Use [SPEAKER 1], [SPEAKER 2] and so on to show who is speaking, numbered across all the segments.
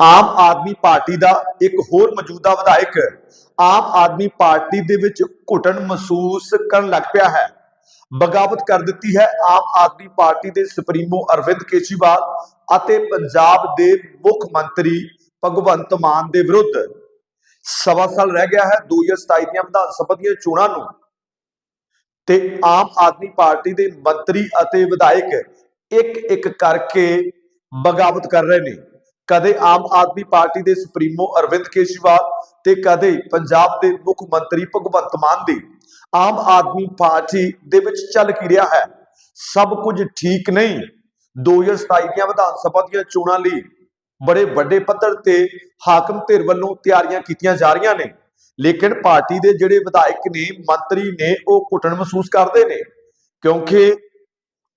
[SPEAKER 1] ਆਮ Aadmi party ਦਾ ਇੱਕ ਹੋਰ ਮੌਜੂਦਾ ਵਿਧਾਇਕ ਆਮ ਆਦਮੀ ਪਾਰਟੀ ਦੇ ਵਿੱਚ ਘੁਟਣ ਮਹਿਸੂਸ ਕਰਨ ਲੱਗ ਪਿਆ ਹੈ। ਬਗਾਵਤ ਕਰ ਦਿੱਤੀ ਹੈ ਆਮ ਆਦਮੀ ਪਾਰਟੀ ਦੇ ਸੁਪਰੀਮੋ ਅਰਵਿੰਦ ਕੇਜਰੀਵਾਲ ਅਤੇ ਪੰਜਾਬ ਦੇ ਮੁੱਖ ਮੰਤਰੀ ਭਗਵੰਤ ਮਾਨ ਦੇ ਵਿਰੁੱਧ। ਸਵਾ ਸਾਲ ਰਹਿ ਗਿਆ ਹੈ 2027 ਦੀਆਂ ਵਿਧਾਨ ਸਭਾ ਦੀਆਂ ਚੋਣਾਂ ਨੂੰ। ਤੇ ਆਮ ਆਦਮੀ ਪਾਰਟੀ ਦੇ ਮੰਤਰੀ ਅਤੇ ਵਿਧਾਇਕ ਇੱਕ ਇੱਕ ਕਰਕੇ ਬਗਾਵਤ ਕਰ ਰਹੇ ਨੇ। ਕਦੇ ਆਮ ਆਦਮੀ ਪਾਰਟੀ ਦੇ ਸੁਪਰੀਮੋ ਅਰਵਿੰਦ ਕੇਜਰੀਵਾਲ ਤੇ ਕਦੇ ਪੰਜਾਬ ਦੇ ਮੁੱਖ ਮੰਤਰੀ ਭਗਵੰਤ ਮਾਨ ਦੀ ਆਮ ਆਦਮੀ ਪਾਰਟੀ ਦੇ ਵਿੱਚ ਚੱਲ ਕੀ ਰਿਹਾ ਹੈ? ਸਭ ਕੁਝ ਠੀਕ ਨਹੀਂ। 2027 ਦੀਆਂ ਵਿਧਾਨ ਸਭਾ ਦੀਆਂ ਚੋਣਾਂ ਲਈ ਬੜੇ ਵੱਡੇ ਪੱਧਰ ਤੇ ਹਾਕਮ ਧਿਰ ਵੱਲੋਂ ਤਿਆਰੀਆਂ ਕੀਤੀਆਂ ਜਾ ਰਹੀਆਂ ਨੇ। ਲੇਕਿਨ ਪਾਰਟੀ ਦੇ ਜਿਹੜੇ ਵਿਧਾਇਕ ਨੇ, ਮੰਤਰੀ ਨੇ, ਉਹ ਘੁਟਣ ਮਹਿਸੂਸ ਕਰਦੇ ਨੇ। ਕਿਉਂਕਿ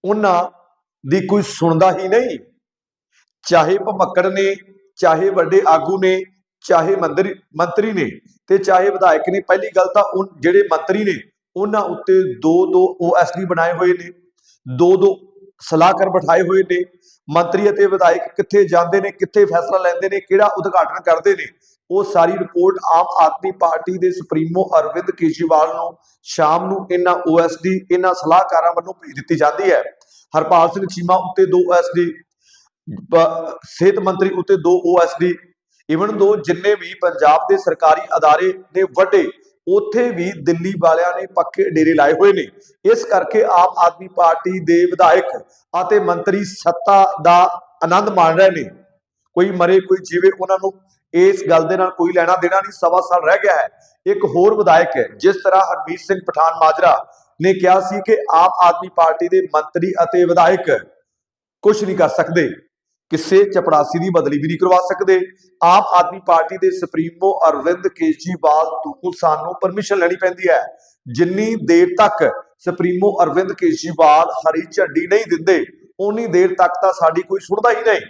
[SPEAKER 1] ਉਹਨਾਂ ਦੀ ਕੋਈ ਸੁਣਦਾ ਹੀ ਨਹੀਂ। ਚਾਹੇ ਭਮੱਕੜ ਨੇ, ਚਾਹੇ ਵੱਡੇ ਆਗੂ ਨੇ, ਚਾਹੇ ਮੰਤਰੀ ਮੰਤਰੀ ਨੇ ਤੇ ਚਾਹੇ ਵਿਧਾਇਕ ਨੇ, ਪਹਿਲੀ ਗੱਲ ਤਾਂ ਉਹ ਜਿਹੜੇ ਮੰਤਰੀ ਨੇ, ਉਹਨਾਂ ਉੱਤੇ ਦੋ ਦੋ ਓਐਸਡੀ ਬਣਾਏ ਹੋਏ ਨੇ, ਦੋ ਦੋ ਸਲਾਹਕਾਰ ਬਿਠਾਏ ਹੋਏ ਨੇ, ਮੰਤਰੀ ਅਤੇ ਵਿਧਾਇਕ ਕਿੱਥੇ ਜਾਂਦੇ ਨੇ, ਕਿੱਥੇ ਫੈਸਲਾ ਲੈਂਦੇ ਨੇ, ਕਿਹੜਾ ਉਦਘਾਟਨ ਕਰਦੇ ਨੇ, ਉਹ ਸਾਰੀ ਰਿਪੋਰਟ ਆਮ ਆਦਮੀ ਪਾਰਟੀ ਦੇ ਸੁਪਰੀਮੋ ਅਰਵਿੰਦ ਕੇਜਰੀਵਾਲ ਨੂੰ, ਸ਼ਾਮ ਨੂੰ ਇਹਨਾਂ ਓਐਸਡੀ ਇਹਨਾਂ ਸਲਾਹਕਾਰਾਂ ਵੱਲੋਂ ਭੇਜ ਦਿੱਤੀ ਜਾਂਦੀ ਹੈ। ਹਰਪਾਲ ਸਿੰਘ ਚੀਮਾ ਉੱਤੇ ਦੋ ਓਐਸਡੀ ਸਿਹਤ ਮੰਤਰੀ ਉੱਤੇ ਦੋ ਓਐਸਡੀ ਇਵਨ ਦੋ ਜਿੰਨੇ ਵੀ ਪੰਜਾਬ ਦੇ ਸਰਕਾਰੀ ਅਦਾਰੇ ਨੇ ਵੱਡੇ, ਉੱਥੇ ਵੀ ਦਿੱਲੀ ਵਾਲਿਆਂ ਨੇ ਪੱਕੇ ਡੇਰੇ ਲਾਏ ਹੋਏ ਨੇ। ਇਸ ਕਰਕੇ ਆਮ ਆਦਮੀ ਪਾਰਟੀ ਦੇ ਵਿਧਾਇਕ ਅਤੇ ਮੰਤਰੀ ਸੱਤਾ ਦਾ ਆਨੰਦ ਮਾਣ ਰਹੇ ਨੇ। ਕੋਈ ਮਰੇ, ਕੋਈ ਜੀਵੇ, ਉਹਨਾਂ ਨੂੰ ਇਸ ਗੱਲ ਦੇ ਨਾਲ ਕੋਈ ਲੈਣਾ ਦੇਣਾ ਨਹੀਂ, ਸਵਾ ਸਾਲ ਰਹਿ ਗਿਆ ਹੈ। ਇੱਕ ਹੋਰ ਵਿਧਾਇਕ ਹੈ, ਜਿਸ ਤਰ੍ਹਾਂ ਹਰਮੀਤ ਸਿੰਘ ਪਠਾਨ ਮਾਜਰਾ, ਨੇ ਕਿਹਾ ਸੀ ਕਿ ਆਮ ਆਦਮੀ ਪਾਰਟੀ ਦੇ ਮੰਤਰੀ ਅਤੇ ਵਿਧਾਇਕ ਕੁਝ ਨਹੀਂ ਕਰ ਸਕਦੇ। ਕਿਸੇ ਚਪੜਾਸੀ ਦੀ ਬਦਲੀ ਵੀ ਨਹੀਂ ਕਰਵਾ ਸਕਦੇ। ਆਮ ਆਦਮੀ ਪਾਰਟੀ ਦੇ ਸੁਪਰੀਮੋ ਅਰਵਿੰਦ ਕੇਜਰੀਵਾਲ ਤੋਂ ਸਾਨੂੰ ਪਰਮਿਸ਼ਨ ਲੈਣੀ ਪੈਂਦੀ ਹੈ। ਜਿੰਨੀ ਦੇਰ ਤੱਕ ਸੁਪਰੀਮੋ ਅਰਵਿੰਦ ਕੇਜਰੀਵਾਲ ਹਰੀ ਝੰਡੀ ਨਹੀਂ ਦਿੰਦੇ ਉਨੀ ਦੇਰ ਤੱਕ ਤਾਂ ਸਾਡੀ ਕੋਈ ਸੁਣਦਾ ਹੀ ਨਹੀਂ।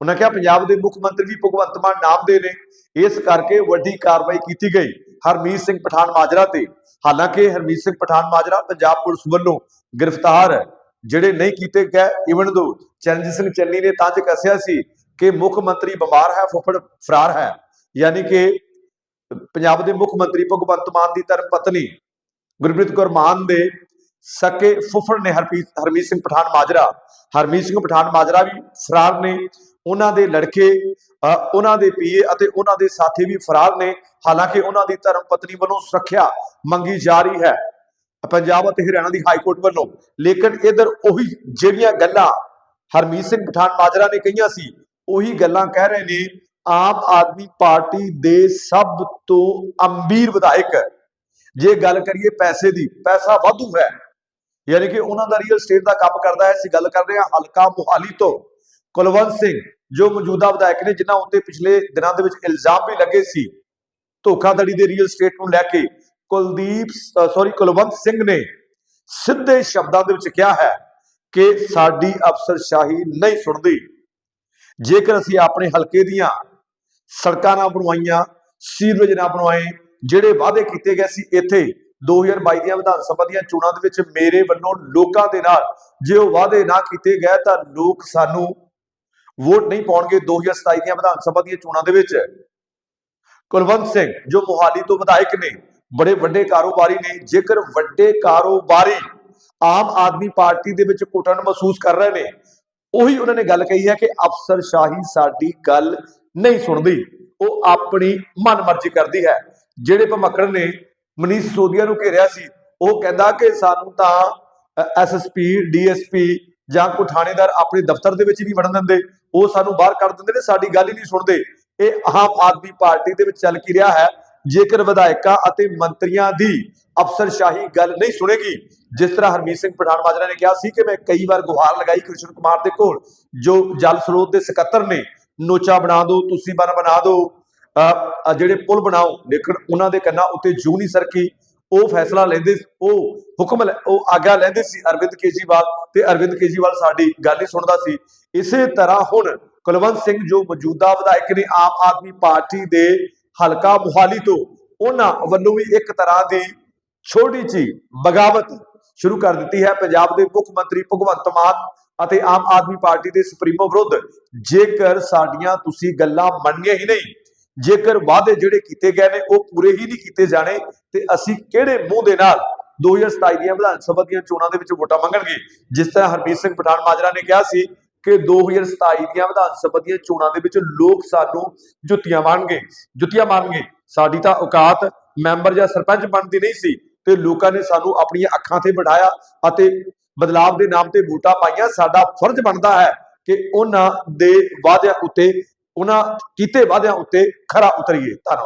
[SPEAKER 1] ਉਹਨਾਂ ਕਿਹਾ ਪੰਜਾਬ ਦੇ ਮੁੱਖ ਮੰਤਰੀ ਵੀ ਭਗਵੰਤ ਮਾਨ ਨਾਮ ਦੇ ਨੇ। ਇਸ ਕਰਕੇ ਵੱਡੀ ਕਾਰਵਾਈ ਕੀਤੀ ਗਈ ਹਰਮੀਤ ਸਿੰਘ ਪਠਾਨ ਮਾਜਰਾ ਤੇ। ਹਾਲਾਂਕਿ ਹਰਮੀਤ ਸਿੰਘ ਪਠਾਨ ਮਾਜਰਾ ਪੰਜਾਬ ਪੁਲਿਸ ਵੱਲੋਂ ਗ੍ਰਿਫਤਾਰ ਹੈ ਜਿਹੜੇ ਨਹੀਂ ਕੀਤੇ ਗਏ ਇਵਨ ਦੋ ਚਰਨਜੀਤ ਸਿੰਘ ਚੰਨੀ ਨੇ ਤਾਂ ਚ ਕੱਸਿਆ ਸੀ ਕਿ ਮੁੱਖ ਮੰਤਰੀ ਬਿਮਾਰ ਹੈ ਫੁੱਫੜ ਫਰਾਰ ਹੈ ਯਾਨੀ ਕਿ ਪੰਜਾਬ ਦੇ ਮੁੱਖ ਮੰਤਰੀ ਭਗਵੰਤ ਮਾਨ ਦੀ ਧਰਮ ਪਤਨੀ ਗੁਰਪ੍ਰੀਤ ਕੌਰ ਮਾਨ ਦੇ ਸਕੇ ਫੁੱਫੜ ਨੇ ਹਰਪੀਤ ਹਰਮੀਤ ਸਿੰਘ ਪਠਾਨ ਮਾਜਰਾ ਹਰਮੀਤ ਸਿੰਘ ਪਠਾਨ ਮਾਜਰਾ ਵੀ ਫਰਾਰ ਨੇ ਉਹਨਾਂ ਦੇ ਲੜਕੇ ਅ, ਉਹਨਾਂ ਦੇ ਪੀਏ ਅਤੇ ਉਹਨਾਂ ਦੇ ਸਾਥੀ ਵੀ ਫਰਾਰ ਨੇ ਹਾਲਾਂਕਿ ਉਹਨਾਂ ਦੀ ਧਰਮ ਪਤਨੀ ਵੱਲੋਂ ਸੁਰੱਖਿਆ ਮੰਗੀ ਜਾ ਰਹੀ ਹੈ। ਪੰਜਾਬ ਅਤੇ ਹਰਿਆਣਾ ਦੀ ਹਾਈ ਕੋਰਟ ਵੱਲੋਂ, ਲੇਕਿਨ ਇਧਰ ਉਹੀ ਜਿਹੜੀਆਂ ਗੱਲਾਂ ਹਰਮੀਤ ਸਿੰਘ ਪਠਾਨ ਮਾਜਰਾ ਨੇ ਕਹੀਆਂ ਸੀ, ਉਹੀ ਗੱਲਾਂ ਕਹਿ ਰਹੇ ਨੇ, ਆਮ ਆਦਮੀ ਪਾਰਟੀ ਦੇ ਸਭ ਤੋਂ ਅੰਬੀਰ ਵਿਧਾਇਕ। ਜੇ ਗੱਲ ਕਰੀਏ ਪੈਸੇ ਦੀ, ਪੈਸਾ ਵਾਧੂ ਹੈ। ਯਾਨੀ ਕਿ ਉਹਨਾਂ ਦਾ ਰੀਅਲ ਸਟੇਟ ਦਾ ਕੰਮ ਕਰਦਾ ਹੈ, ਅਸੀਂ ਗੱਲ ਕਰ ਰਹੇ ਹਾਂ ਹਲਕਾ ਮੁਹਾਲੀ ਤੋਂ। ਕੁਲਵੰਤ ਸਿੰਘ, ਜੋ ਮੌਜੂਦਾ ਵਿਧਾਇਕ ਨੇ, ਜਿਨ੍ਹਾਂ ਉੱਤੇ ਪਿਛਲੇ ਦਿਨਾਂ ਦੇ ਵਿੱਚ ਇਲਜ਼ਾਮ ਵੀ ਲੱਗੇ ਸੀ, ਧੋਖਾਧੜੀ ਦੇ ਰੀਅਲ ਸਟੇਟ ਨੂੰ ਲੈ ਕੇ ਕੁਲਦੀਪ ਸੌਰੀ ਕੁਲਵੰਤ ਸਿੰਘ ਨੇ ਸਿੱਧੇ ਸ਼ਬਦਾਂ ਦੇ ਵਿੱਚ ਕਿਹਾ ਹੈ ਕਿ ਸਾਡੀ ਅਫਸਰਸ਼ਾਹੀ ਨਹੀਂ ਸੁਣਦੀ। ਜੇਕਰ ਅਸੀਂ ਆਪਣੇ ਹਲਕੇ ਦੀਆਂ ਸੜਕਾਂ ਨਾ ਬਣਵਾਈਆਂ, ਸੀਵਰੇਜ ਨਾ ਬਣਵਾਏ, ਜਿਹੜੇ ਵਾਅਦੇ ਕੀਤੇ ਗਏ ਸੀ ਇੱਥੇ 2022 ਦੀਆਂ ਵਿਧਾਨ ਸਭਾ ਦੀਆਂ ਚੋਣਾਂ ਦੇ ਵਿੱਚ ਮੇਰੇ ਵੱਲੋਂ ਲੋਕਾਂ ਦੇ ਨਾਲ ਜੇ ਉਹ ਵਾਅਦੇ ਨਾ ਕੀਤੇ ਗਏ ਤਾਂ ਲੋਕ ਸਾਨੂੰ ਵੋਟ ਨਹੀਂ ਪਾਉਣਗੇ 2027 ਦੀਆਂ ਵਿਧਾਨ ਸਭਾ ਦੀਆਂ ਚੋਣਾਂ ਦੇ ਵਿੱਚ। ਕੁਲਵੰਤ ਸਿੰਘ, ਜੋ ਮੋਹਾਲੀ ਤੋਂ ਵਿਧਾਇਕ ਨੇ ਬੜੇ ਵੱਡੇ ਕਾਰੋਬਾਰੀ ਨੇ। ਜੇਕਰ ਵੱਡੇ ਕਾਰੋਬਾਰੀ ਆਮ ਆਦਮੀ ਪਾਰਟੀ ਦੇ ਵਿੱਚ ਘੁਟਣ ਮਹਿਸੂਸ ਕਰ ਰਹੇ ਨੇ, ਉਹੀ ਉਹਨਾਂ ਨੇ ਗੱਲ ਕਹੀ ਹੈ ਕਿ ਅਫਸਰਸ਼ਾਹੀ ਸਾਡੀ ਗੱਲ ਨਹੀਂ ਸੁਣਦੀ। ਉਹ ਆਪਣੀ ਮਨਮਰਜ਼ੀ ਕਰਦੀ ਹੈ। ਜਿਹੜੇ ਭਮੱਕੜ ਨੇ ਮਨੀਸ਼ ਸੋਦੀਆ ਨੂੰ ਘੇਰਿਆ ਸੀ, ਉਹ ਕਹਿੰਦਾ ਕਿ ਸਾਨੂੰ ਤਾਂ ਐਸਐਸਪੀ ਡੀਐਸਪੀ ਜਾਂ ਕੋਈ ਥਾਣੇਦਾਰ ਆਪਣੇ ਦਫ਼ਤਰ ਦੇ ਵਿੱਚ ਨਹੀਂ ਵੜਨ ਦਿੰਦੇ। ਉਹ ਸਾਨੂੰ ਬਾਹਰ ਕੱਢ ਦਿੰਦੇ ਨੇ, ਸਾਡੀ ਗੱਲ ਹੀ ਨਹੀਂ ਸੁਣਦੇ। ਇਹ ਆਮ ਆਦਮੀ ਪਾਰਟੀ ਦੇ ਵਿੱਚ ਚੱਲ ਕੀ ਰਿਹਾ ਹੈ। ਜੇਕਰ ਵਿਧਾਇਕਾਂ ਅਤੇ ਮੰਤਰੀਆਂ ਦੀ ਅਫਸਰਸ਼ਾਹੀ ਗੱਲ ਨਹੀਂ ਸੁਣੇਗੀ, ਜਿਸ ਤਰ੍ਹਾਂ ਹਰਮੀਤ ਸਿੰਘ ਪਠਾਨ ਮਾਜਰਾ ਨੇ ਕਿਹਾ ਸੀ ਕਿ ਮੈਂ ਕਈ ਵਾਰ ਗੁਹਾਰ ਲਗਾਈ ਕ੍ਰਿਸ਼ਨ ਕੁਮਾਰ ਦੇ ਕੋਲ, ਜੋ ਜਲ ਸਰੋਤ ਦੇ ਸਕੱਤਰ ਨੇ, ਨੋਚਾ ਬਣਾ ਦਿਓ ਤੁਸੀਂ ਬਨ ਬਣਾ ਦਿਓ ਜਿਹੜੇ ਪੁਲ ਬਣਾਓ, ਲੇਕਿਨ ਉਹਨਾਂ ਦੇ ਕੰਨਾਂ ਉੱਤੇ ਜੂ ਨਹੀਂ ਸਰਕੀ। ਉਹ ਫੈਸਲਾ ਲੈਂਦੇ ਉਹ ਹੁਕਮ ਉਹ ਆਗਿਆ ਲੈਂਦੇ ਸੀ ਅਰਵਿੰਦ ਕੇਜਰੀਵਾਲ ਤੇ ਅਰਵਿੰਦ ਕੇਜਰੀਵਾਲ ਸਾਡੀ ਗੱਲ ਨਹੀਂ ਸੁਣਦਾ ਸੀ। ਇਸੇ ਤਰ੍ਹਾਂ ਹੁਣ ਕੁਲਵੰਤ ਸਿੰਘ ਜੋ ਮੌਜੂਦਾ ਵਿਧਾਇਕ ਨੇ, ਆਮ ਆਦਮੀ ਪਾਰਟੀ ਦੇ ਹਲਕਾ ਮੁਹਾਲੀ ਤੋਂ ਉਹਨਾਂ ਵੱਲੋਂ ਵੀ ਇੱਕ ਤਰ੍ਹਾਂ ਦੀ ਛੋਟੀ ਜਿਹੀ ਬਗਾਵਤ ਸ਼ੁਰੂ ਕਰ ਦਿੱਤੀ ਹੈ। ਪੰਜਾਬ ਦੇ ਮੁੱਖ ਮੰਤਰੀ ਭਗਵੰਤ ਮਾਨ ਅਤੇ ਆਮ ਆਦਮੀ ਪਾਰਟੀ ਦੇ ਸੁਪਰੀਮੋ ਵਿਰੁੱਧ ਜੇਕਰ ਸਾਡੀਆਂ ਤੁਸੀਂ ਗੱਲਾਂ ਮੰਨੀਆਂ ਹੀ ਨਹੀਂ, ਜੇਕਰ ਵਾਅਦੇ ਜਿਹੜੇ ਕੀਤੇ ਗਏ ਨੇ ਉਹ ਪੂਰੇ ਹੀ ਨਹੀਂ ਕੀਤੇ ਜਾਣੇ ਤੇ ਅਸੀਂ ਕਿਹੜੇ ਮੂੰਹ ਦੇ ਨਾਲ 2027 ਦੀਆਂ ਵਿਧਾਨ ਸਭਾ ਦੀਆਂ ਚੋਣਾਂ ਦੇ ਵਿੱਚ ਵੋਟਾਂ ਮੰਗਣਗੇ? ਜਿਸ ਤਰ੍ਹਾਂ ਹਰਮੀਤ ਸਿੰਘ ਪਠਾਨ ਮਾਜਰਾ ਨੇ ਕਿਹਾ ਸੀ ਕਿ 2027 ਦੀਆਂ ਵਿਧਾਨ ਸਭਾ ਦੀਆਂ ਚੋਣਾਂ ਦੇ ਵਿੱਚ ਲੋਕ ਸਾਨੂੰ ਜੁੱਤੀਆਂ ਮਾਰਨਗੇ। ਜੁੱਤੀਆਂ ਮਾਰਨਗੇ। ਸਾਡੀ ਤਾਂ ਔਕਾਤ ਮੈਂਬਰ ਜਾਂ ਸਰਪੰਚ ਬਣਦੀ ਨਹੀਂ ਸੀ ਤੇ ਲੋਕਾਂ ਨੇ ਸਾਨੂੰ ਆਪਣੀਆਂ ਅੱਖਾਂ ਤੇ ਬਿਠਾਇਆ ਅਤੇ ਬਦਲਾਵ ਦੇ ਨਾਮ ਤੇ ਵੋਟਾਂ ਪਾਈਆਂ। ਸਾਡਾ ਫਰਜ਼ ਬਣਦਾ ਹੈ ਕਿ ਉਹਨਾਂ ਦੇ ਵਾਅਦਿਆਂ ਉੱਤੇ, ਉਹਨਾਂ ਕੀਤੇ ਵਾਅਦਿਆਂ ਉੱਤੇ ਖਰਾ ਉਤਰੀਏ। ਧੰਨਵਾਦ।